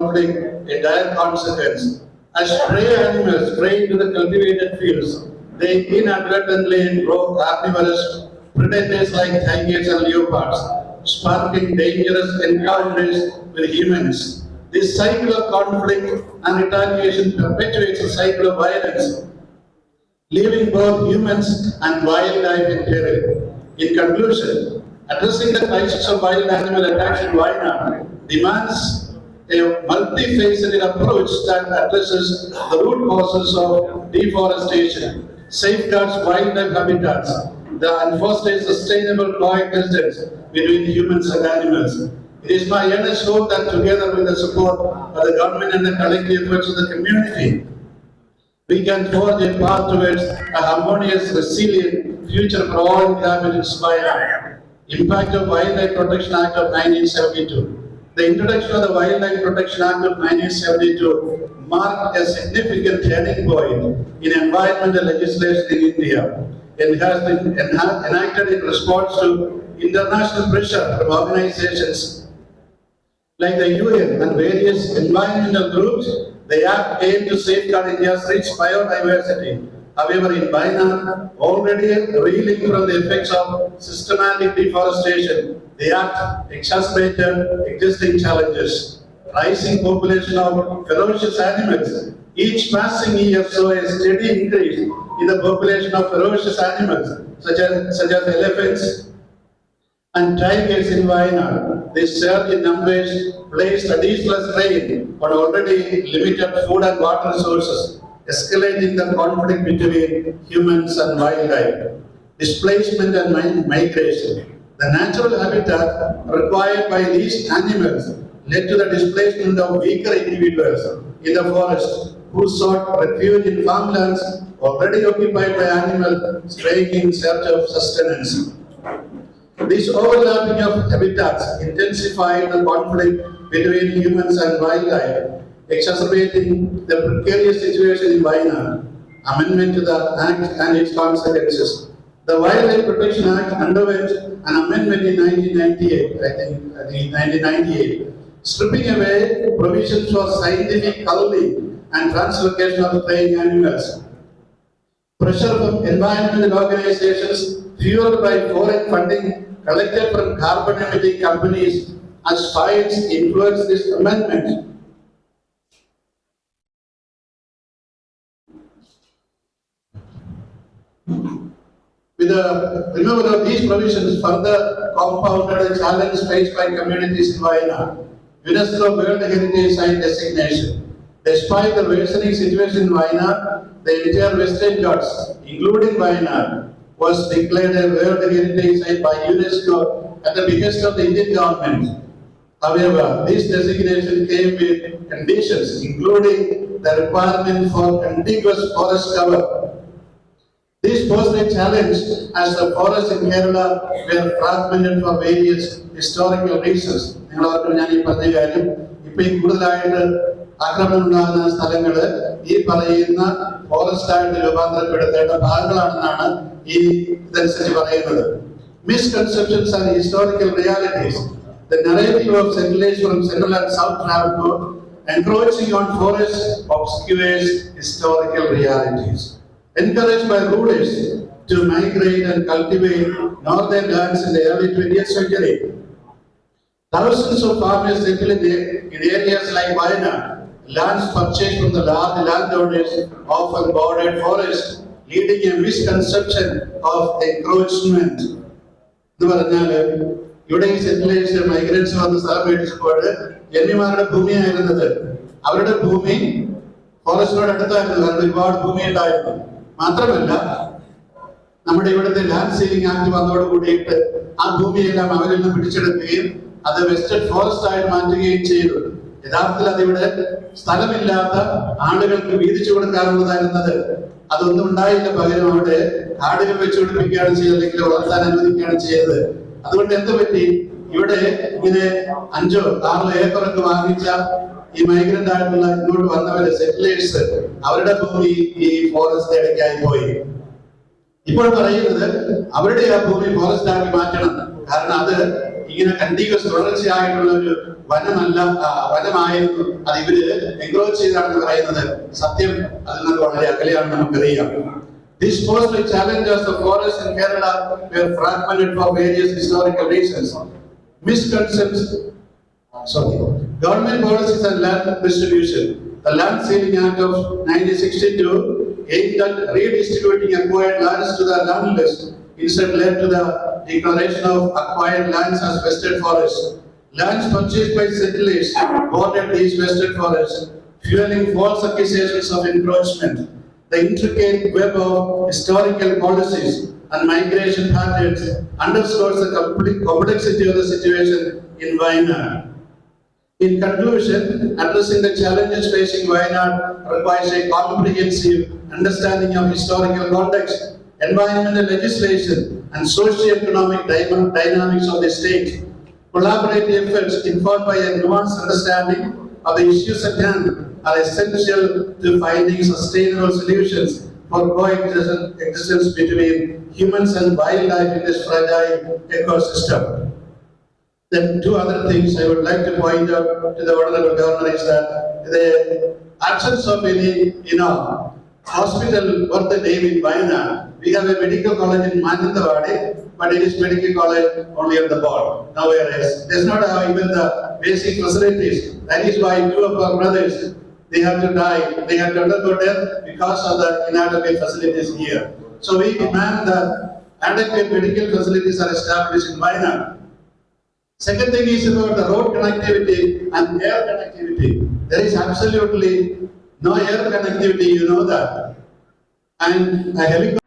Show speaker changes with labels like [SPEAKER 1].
[SPEAKER 1] conflict a dire consequence. As stray animals stray into the cultivated fields, they inadvertently draw carnivorous predators like tigers and leopards, sparking dangerous encounters with humans. This cycle of conflict and retaliation perpetuates a cycle of violence, leaving both humans and wildlife in peril. In conclusion, addressing the crisis of wild animal attacks in Wayanad demands a multifaceted approach that addresses the root causes of deforestation, safeguards wildlife habitats, and fosters sustainable coexistence between humans and animals. It is my earnest hope that together with the support of the government and the collective efforts of the community, we can forge a path towards a harmonious, resilient future for all inhabitants of Ireland. Impact of Wildlife Protection Act of 1972. The introduction of the Wildlife Protection Act of 1972 marked a significant turning point in environmental legislation in India. It has been enacted in response to international pressure from organizations like the UN and various environmental groups, the act aimed to safeguard India's rich biodiversity. However, in Wayanad, already reeling from the effects of systematic deforestation, the act exacerbated existing challenges. Rising population of ferocious animals. Each passing year saw a steady increase in the population of ferocious animals such as, such as elephants, and tigers in Wayanad. This surge in numbers placed additional strain on already limited food and water resources, escalating the conflict between humans and wildlife. Displacement and migration. The natural habitat required by these animals led to the displacement of weaker individuals in the forest who sought refuge in farmlands already occupied by animals straying in search of sustenance. This overlapping of habitats intensified the conflict between humans and wildlife, exacerbating the precarious situation in Wayanad. Amendment to the Act and its consequences. The Wildlife Protection Act underwent an amendment in 1998, I think, uh, I think 1998, stripping away provisions for scientific culling and translocation of preying animals. Pressure from environmental organizations fueled by foreign funding collected from carbon emitting companies as fines influenced this amendment. With the removal of these provisions further compounded the challenge faced by communities in Wayanad. UNESCO World Heritage Site designation. Despite the worsening situation in Wayanad, the entire Western Ghats, including Wayanad, was declared a World Heritage Site by UNESCO at the behest of the Indian government. However, this designation came with conditions, including the requirement for contiguous forest cover this posed a challenge as the forests in Kerala were fragmented for various historical reasons. നിങ്ങൾ ഓർക്കും ഞാൻ ഈ പറഞ്ഞ കാര്യം ഇപ്പൊ ഈ കൂടുതലായിട്ട് ആക്രമണം ഉണ്ടാകുന്ന സ്ഥലങ്ങൾ ഈ പറയുന്ന ഫോറസ്റ്റ് ആയിട്ട് രൂപാന്തരപ്പെടുത്തേണ്ട ഭാഗങ്ങളാണെന്നാണ് ഈ ഇതനുസരിച്ച് പറയുന്നത് misconceptions and historical realities The narrative of settlers from central and south Travancore encroaching on forests obscures historical realities encouraged by rulers to migrate and cultivate northern lands in the early 20th century. Thousands of farmers settled in, the- in areas like Wayanad, lands purchased from the large landowners often bordered forests, leading a misconception of encroachment. എന്ന് പറഞ്ഞാല് ഇവിടെ ഈ settlers migrants വന്ന് സ്ഥലം മേടിച്ചപ്പോൾ ജന്മിമാരുടെ ഭൂമിയായിരുന്നത് അവരുടെ ഭൂമി ഫോറസ്റ്റിനോട് അടുത്തായിരുന്നു കാരണം ഒരുപാട് ഭൂമി ഉണ്ടായിരുന്നു മാത്രമല്ല നമ്മുടെ ഇവിടുത്തെ ലാൻഡ് സീലിംഗ് ആക്ട് വന്നതോട് കൂടിയിട്ട് ആ ഭൂമിയെല്ലാം അവരിൽ നിന്ന് പിടിച്ചെടുക്കുകയും അത് വെസ്റ്റേൺ ഫോറസ്റ്റ് ആയിട്ട് മാറ്റുകയും ചെയ്തു. യഥാർത്ഥത്തിൽ അതിവിടെ സ്ഥലമില്ലാത്ത ആളുകൾക്ക് വീതിച്ചു കൊടുക്കാറുള്ളതായിരുന്നത് അതൊന്നും ഉണ്ടായില്ല. പകരം അവിടെ കാടുകൾ വെച്ച് പിടിപ്പിക്കുകയാണ് ചെയ്തത് അല്ലെങ്കിൽ വളർത്താൻ അനുവദിക്കുകയാണ് ചെയ്തത്. അതുകൊണ്ട് എന്ത് പറ്റി? ഇവിടെ ഇങ്ങനെ അഞ്ചോ ആറോ ഏക്കറൊക്കെ വാങ്ങിച്ച ഈ മൈഗ്രന്റ് ആയിട്ടുള്ള ഇങ്ങോട്ട് വന്നവര് സെറ്റിലേഴ്സ് അവരുടെ ഭൂമി ഈ ഫോറസ്റ്റ് ഇടയ്ക്കായി പോയി. ഇപ്പോൾ പറയുന്നത് അവരുടെ ആ ഭൂമി ഫോറസ്റ്റ് ആക്കി മാറ്റണം. കാരണം അത് ഇങ്ങനെ കണ്ടിന്യൂസ് തുടർച്ചയായിട്ടുള്ള ഒരു വനമല്ല വനമായിരുന്നു. അത് ഇവർ എൻക്രോച്ച് ചെയ്താണെന്ന് പറയുന്നത് സത്യം. അതിൽ നിന്ന് വളരെ അകലെയാണെന്ന് നമുക്കറിയാം. This posed a challenge as the forests in Kerala were fragmented for various historical reasons. Misconceptions sorry, government policies and land distribution. The Land Ceiling Act of nineteen sixty-two aimed at redistributing acquired lands to the landless instead led to the declaration of acquired lands as vested forests. Lands purchased by settlers boarded these vested forests, fueling false accusations of encroachment. The intricate web of historical policies and migration patterns underscores the complexity of the situation in Wayanad. In conclusion, addressing the challenges facing Wayanad requires a comprehensive understanding of historical context, environmental legislation, and socio-economic dynamics of the state. Collaborative efforts informed by a nuanced understanding of the issues at hand are essential to finding sustainable solutions for coexistence between humans and wildlife in this fragile ecosystem. Then two other things I would like to point out to the honorable governor is that the absence of any, you know, hospital worth the name in Wayanad. We have a medical college in Mananthavadi, but it is medical college only on the board. Now whereas, does not have even the basic facilities. That is why two of our brothers, they have to die, they have to undergo death because of the inadequate facilities here. So we demand that adequate medical facilities are established in Wayanad. Second thing is about the road connectivity and air connectivity. There is absolutely no air connectivity, you know that. And a helicopter